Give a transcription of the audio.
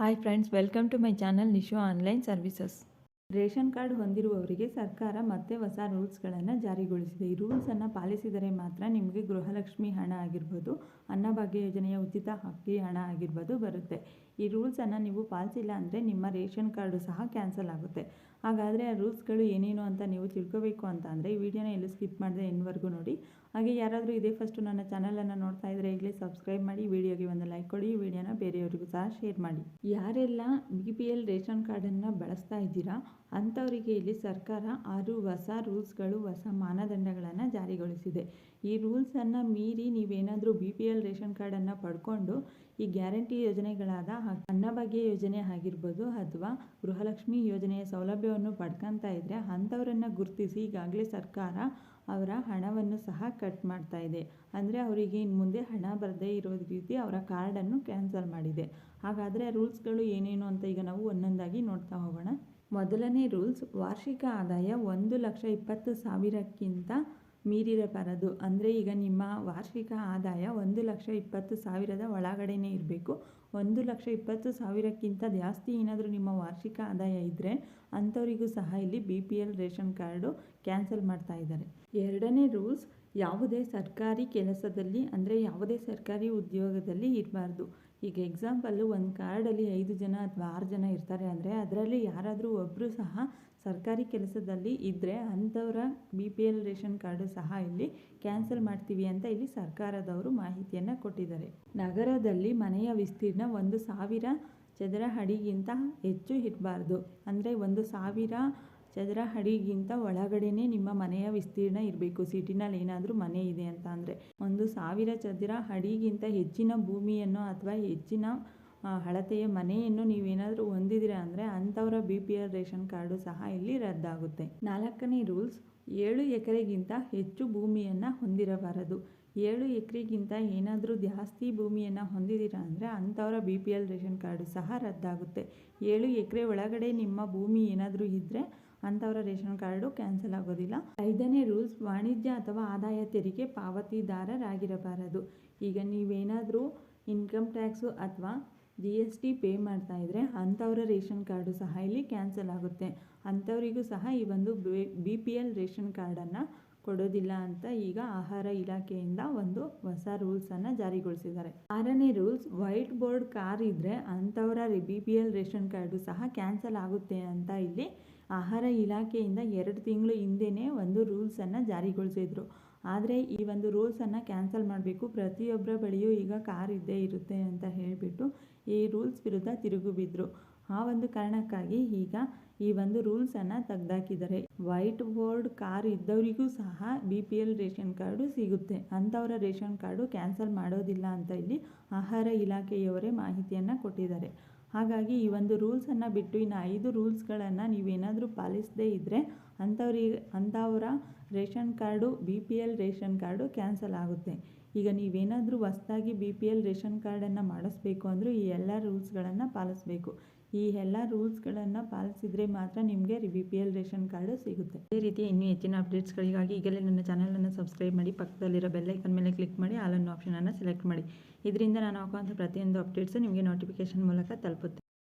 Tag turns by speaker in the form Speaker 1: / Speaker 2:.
Speaker 1: Hi friends welcome to my channel Nishu online services ration card ಹೊಂದಿರುವವರಿಗೆ ಸರ್ಕಾರ ಮತ್ತೆ ಹೊಸ ರೂಲ್ಸ್ಗಳನ್ನು ಜಾರಿಗೊಳಿಸಿದೆ. ಈ ರೂಲ್ಸನ್ನು ಪಾಲಿಸಿದರೆ ಮಾತ್ರ ನಿಮಗೆ ಗೃಹಲಕ್ಷ್ಮಿ ಹಣ ಆಗಿರ್ಬೋದು ಅನ್ನಭಾಗ್ಯ ಯೋಜನೆಯ ಉಚಿತ ಹಕ್ಕಿ ಹಣ ಆಗಿರ್ಬೋದು ಬರುತ್ತೆ. ಈ ರೂಲ್ಸನ್ನು ನೀವು ಪಾಲಿಸಿಲ್ಲ ಅಂದರೆ ನಿಮ್ಮ ರೇಷನ್ ಕಾರ್ಡು ಸಹ ಕ್ಯಾನ್ಸಲ್ ಆಗುತ್ತೆ. ಹಾಗಾದರೆ ಆ ರೂಲ್ಸ್ಗಳು ಏನೇನು ಅಂತ ನೀವು ತಿಳ್ಕೋಬೇಕು ಅಂತ ಅಂದರೆ ಈ ವಿಡಿಯೋನ ಎಲ್ಲೂ ಸ್ಕಿಪ್ ಮಾಡಿದೆ ಎಂಡ್ವರೆಗೂ ನೋಡಿ. ಹಾಗೆ ಯಾರಾದರೂ ಇದೇ ಫಸ್ಟು ನನ್ನ ಚಾನಲನ್ನು ನೋಡ್ತಾ ಇದ್ದರೆ ಈಗಲೇ ಸಬ್ಸ್ಕ್ರೈಬ್ ಮಾಡಿ, ವಿಡಿಯೋಗೆ ಒಂದು ಲೈಕ್ ಕೊಡಿ, ಈ ವಿಡಿಯೋನ ಬೇರೆಯವರಿಗೂ ಸಹ ಶೇರ್ ಮಾಡಿ. ಯಾರೆಲ್ಲ ಬಿ ಪಿ ಎಲ್ ರೇಷನ್ ಕಾರ್ಡನ್ನು ಬಳಸ್ತಾ ಇದ್ದೀರಾ, ಅಂಥವರಿಗೆ ಇಲ್ಲಿ ಸರ್ಕಾರ ಆರು ಹೊಸ ರೂಲ್ಸ್ಗಳು, ಹೊಸ ಮಾನದಂಡಗಳನ್ನು ಜಾರಿಗೊಳಿಸಿದೆ. ಈ ರೂಲ್ಸನ್ನು ಮೀರಿ ನೀವೇನಾದರೂ ಬಿ ಪಿ ಎಲ್ ರೇಷನ್ ಕಾರ್ಡನ್ನು ಪಡ್ಕೊಂಡು ಈ ಗ್ಯಾರಂಟಿ ಯೋಜನೆಗಳಾದ ಅನ್ನಭಾಗ್ಯ ಯೋಜನೆ ಆಗಿರ್ಬೋದು ಅಥವಾ ಗೃಹಲಕ್ಷ್ಮಿ ಯೋಜನೆಯ ಸೌಲಭ್ಯವನ್ನು ಪಡ್ಕೊತಾ ಇದ್ದರೆ ಅಂಥವರನ್ನು ಗುರುತಿಸಿ ಈಗಾಗಲೇ ಸರ್ಕಾರ ಅವರ ಹಣವನ್ನು ಸಹ ಕಟ್ ಮಾಡ್ತಾ ಇದೆ. ಅಂದರೆ ಅವರಿಗೆ ಇನ್ನು ಮುಂದೆ ಹಣ ಬರದೇ ಇರೋ ರೀತಿ ಅವರ ಕಾರ್ಡನ್ನು ಕ್ಯಾನ್ಸಲ್ ಮಾಡಿದೆ. ಹಾಗಾದರೆ ರೂಲ್ಸ್ಗಳು ಏನೇನು ಅಂತ ಈಗ ನಾವು ಒಂದೊಂದಾಗಿ ನೋಡ್ತಾ ಹೋಗೋಣ. ಮೊದಲನೇ ರೂಲ್ಸ್ ವಾರ್ಷಿಕ ಆದಾಯ ಒಂದು ಲಕ್ಷ ಇಪ್ಪತ್ತು ಸಾವಿರಕ್ಕಿಂತ ಮೀರಿರಬಾರದು ಅಂದರೆ ಈಗ ನಿಮ್ಮ ವಾರ್ಷಿಕ ಆದಾಯ ಒಂದು ಲಕ್ಷ ಇಪ್ಪತ್ತು ಸಾವಿರದ ಒಳಗಡೆನೇ ಇರಬೇಕು. ಒಂದು ಲಕ್ಷ ಇಪ್ಪತ್ತು ಸಾವಿರಕ್ಕಿಂತ ಜಾಸ್ತಿ ಏನಾದರೂ ನಿಮ್ಮ ವಾರ್ಷಿಕ ಆದಾಯ ಇದ್ದರೆ ಅಂಥವರಿಗೂ ಸಹ ಇಲ್ಲಿ B P L ration card cancel ಮಾಡ್ತಾ ಇದ್ದಾರೆ. ಎರಡನೇ ರೂಲ್ಸ್ ಯಾವುದೇ ಸರ್ಕಾರಿ ಕೆಲಸದಲ್ಲಿ ಅಂದರೆ ಯಾವುದೇ ಸರ್ಕಾರಿ ಉದ್ಯೋಗದಲ್ಲಿ ಇರಬಾರ್ದು. ಈಗ ಎಕ್ಸಾಂಪಲ್ಲು ಒಂದು ಕಾರ್ಡಲ್ಲಿ ಐದು ಜನ ಅಥವಾ ಆರು ಜನ ಇರ್ತಾರೆ ಅಂದರೆ ಅದರಲ್ಲಿ ಯಾರಾದರೂ ಒಬ್ಬರು ಸಹ ಸರ್ಕಾರಿ ಕೆಲಸದಲ್ಲಿ ಇದ್ದರೆ ಅಂಥವರ B P L ration card ಸಹ ಇಲ್ಲಿ ಕ್ಯಾನ್ಸಲ್ ಮಾಡ್ತೀವಿ ಅಂತ ಇಲ್ಲಿ ಸರ್ಕಾರದವರು ಮಾಹಿತಿಯನ್ನು ಕೊಟ್ಟಿದ್ದಾರೆ. ನಗರದಲ್ಲಿ ಮನೆಯ ವಿಸ್ತೀರ್ಣ ಒಂದು ಸಾವಿರ ಚದರ ಅಡಿಗಿಂತ ಹೆಚ್ಚು ಇರಬಾರ್ದು. ಅಂದರೆ ಒಂದು ಸಾವಿರ ಚದರ ಅಡಿಗಿಂತ ಒಳಗಡೆನೇ ನಿಮ್ಮ ಮನೆಯ ವಿಸ್ತೀರ್ಣ ಇರಬೇಕು. ಸಿಟಿನಲ್ಲಿ ಏನಾದರೂ ಮನೆ ಇದೆ ಅಂತ ಅಂದರೆ ಒಂದು ಸಾವಿರ ಚದರ ಅಡಿಗಿಂತ ಹೆಚ್ಚಿನ ಭೂಮಿಯನ್ನು ಅಥವಾ ಹೆಚ್ಚಿನ ಅಳತೆಯ ಮನೆಯನ್ನು ನೀವೇನಾದರೂ ಹೊಂದಿದ್ದೀರಾ ಅಂದರೆ ಅಂಥವರ B P L ration card ಸಹ ಇಲ್ಲಿ ರದ್ದಾಗುತ್ತೆ. ನಾಲ್ಕನೇ ರೂಲ್ಸ್, ಏಳು ಎಕರೆಗಿಂತ ಹೆಚ್ಚು ಭೂಮಿಯನ್ನು ಹೊಂದಿರಬಾರದು. ಏಳು ಎಕರೆಗಿಂತ ಏನಾದರೂ ಜಾಸ್ತಿ ಭೂಮಿಯನ್ನು ಹೊಂದಿದ್ದೀರಾ ಅಂದರೆ ಅಂಥವರ B P L ration card ಸಹ ರದ್ದಾಗುತ್ತೆ. ಏಳು ಎಕರೆ ಒಳಗಡೆ ನಿಮ್ಮ ಭೂಮಿ ಏನಾದರೂ ಇದ್ದರೆ ಅಂಥವರ ರೇಷನ್ ಕಾರ್ಡು ಕ್ಯಾನ್ಸಲ್ ಆಗೋದಿಲ್ಲ. ಐದನೇ ರೂಲ್ಸ್, ವಾಣಿಜ್ಯ ಅಥವಾ ಆದಾಯ ತೆರಿಗೆ ಪಾವತಿದಾರರಾಗಿರಬಾರದು. ಈಗ ನೀವೇನಾದರೂ ಇನ್ಕಮ್ ಟ್ಯಾಕ್ಸು ಅಥವಾ ಜಿ ಎಸ್ ಟಿ ಪೇ ಮಾಡ್ತಾ ಇದ್ದರೆ ಅಂಥವರ ರೇಷನ್ ಕಾರ್ಡು ಸಹ ಇಲ್ಲಿ ಕ್ಯಾನ್ಸಲ್ ಆಗುತ್ತೆ. ಅಂಥವರಿಗೂ ಸಹ ಈ ಒಂದು ಬಿ ಪಿ ಎಲ್ ರೇಷನ್ ಕಾರ್ಡನ್ನು ಕೊಡೋದಿಲ್ಲ ಅಂತ ಈಗ ಆಹಾರ ಇಲಾಖೆಯಿಂದ ಒಂದು ಹೊಸ ರೂಲ್ಸನ್ನು ಜಾರಿಗೊಳಿಸಿದ್ದಾರೆ. ಆರನೇ ರೂಲ್ಸ್, ವೈಟ್ ಬೋರ್ಡ್ ಕಾರ್ ಇದ್ದರೆ ಅಂಥವರ B P L ration card ಸಹ ಕ್ಯಾನ್ಸಲ್ ಆಗುತ್ತೆ ಅಂತ ಇಲ್ಲಿ ಆಹಾರ ಇಲಾಖೆಯಿಂದ ಎರಡು ತಿಂಗಳು ಹಿಂದೆಯೇ ಒಂದು ರೂಲ್ಸನ್ನು ಜಾರಿಗೊಳಿಸಿದ್ರು. ಆದರೆ ಈ ಒಂದು ರೂಲ್ಸನ್ನು ಕ್ಯಾನ್ಸಲ್ ಮಾಡಬೇಕು. ಪ್ರತಿಯೊಬ್ಬರ ಬಳಿಯೂ ಈಗ ಕಾರ್ ಇದ್ದೇ ಇರುತ್ತೆ ಅಂತ ಹೇಳಿಬಿಟ್ಟು ಈ ರೂಲ್ಸ್ ವಿರುದ್ಧ ತಿರುಗು ಬಿದ್ದರು ಆ ಒಂದು ಕಾರಣಕ್ಕಾಗಿ ಈಗ ಈ ಒಂದು ರೂಲ್ಸನ್ನು ತೆಗೆದಾಕಿದ್ದಾರೆ. ವೈಟ್ ಬೋರ್ಡ್ ಕಾರ್ ಇದ್ದವರಿಗೂ ಸಹ B P L ration card ಸಿಗುತ್ತೆ. ಅಂಥವರ ರೇಷನ್ ಕಾರ್ಡು ಕ್ಯಾನ್ಸಲ್ ಮಾಡೋದಿಲ್ಲ ಅಂತ ಇಲ್ಲಿ ಆಹಾರ ಇಲಾಖೆಯವರೇ ಮಾಹಿತಿಯನ್ನು ಕೊಟ್ಟಿದ್ದಾರೆ. ಹಾಗಾಗಿ ಈ ಒಂದು ರೂಲ್ಸನ್ನು ಬಿಟ್ಟು ಇನ್ನು ಐದು ರೂಲ್ಸ್ಗಳನ್ನು ನೀವೇನಾದರೂ ಪಾಲಿಸದೇ ಇದ್ದರೆ ಅಂಥವ್ರಿಗೆ ಅಂಥವರ ration card B P L ration card cancel ಆಗುತ್ತೆ. ಈಗ ನೀವೇನಾದರೂ ಹೊಸದಾಗಿ ಬಿ ಪಿ ಎಲ್ ರೇಷನ್ ಕಾರ್ಡನ್ನು ಮಾಡಿಸ್ಬೇಕು ಅಂದರೂ ಈ ಎಲ್ಲ ರೂಲ್ಸ್ಗಳನ್ನು ಪಾಲಿಸಬೇಕು. ಈ ಎಲ್ಲ ರೂಲ್ಸ್ಗಳನ್ನು ಪಾಲಿಸಿದರೆ ಮಾತ್ರ ನಿಮಗೆ B P L ration card ಸಿಗುತ್ತೆ. ಅದೇ ರೀತಿ ಇನ್ನೂ ಹೆಚ್ಚಿನ ಅಪ್ಡೇಟ್ಸ್ಗಳಿಗಾಗಿ ಈಗಲೇ ನನ್ನ ಚಾನಲನ್ನು ಸಬ್ಸ್ಕ್ರೈಬ್ ಮಾಡಿ, ಪಕ್ಕದಲ್ಲಿರೋ ಬೆಲ್ಲೈಕನ್ ಮೇಲೆ ಕ್ಲಿಕ್ ಮಾಡಿ, ಆಲ್ ಅನ್ನೋ ಆಪ್ಷನನ್ನು ಸೆಲೆಕ್ಟ್ ಮಾಡಿ. ಇದರಿಂದ ನಾನು ಹಾಕುವಂಥ ಪ್ರತಿಯೊಂದು ಅಪ್ಡೇಟ್ಸು ನಿಮಗೆ ನೋಟಿಫಿಕೇಷನ್ ಮೂಲಕ ತಲುಪುತ್ತೆ.